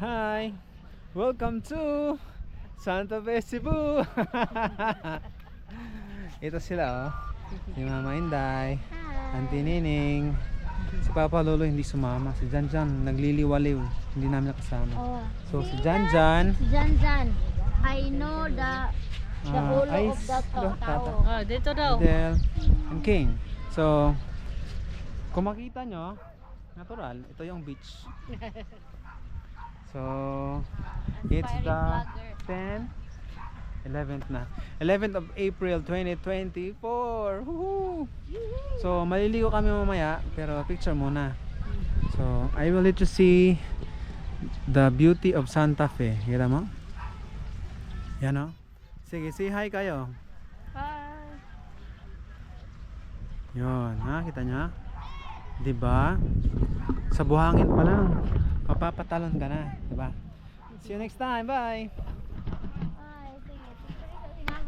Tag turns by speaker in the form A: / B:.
A: Hi! Welcome to Santa Fe, Cebu! Ito sila oh. Si Mama Inday, Auntie Nining. Si Papa Lolo hindi sumama. Si Jan Jan nagliliwaliw. Hindi namin nakasama.
B: Oh.
A: So si Jan Jan,
B: Jan Jan, I know the the
A: Ah,
B: ulo of
A: ice
B: the
A: tata.
B: tao.
C: Ah, dito daw.
A: Adele, and King. So, kung makita nyo, natural, ito yung beach. So, it's the
B: vlogger.
A: 10, 11th na. 11th of April 2024. Woohoo! So, maliligo kami mamaya, pero picture muna. So, I will let you see the beauty of Santa Fe. Kita mo? Yan o. Sige, say hi kayo.
B: Hi.
A: Yun, ha? Kita nyo? Diba? Sa buhangin pa lang, mapapatalon ka na. Diba? See you next time. Bye!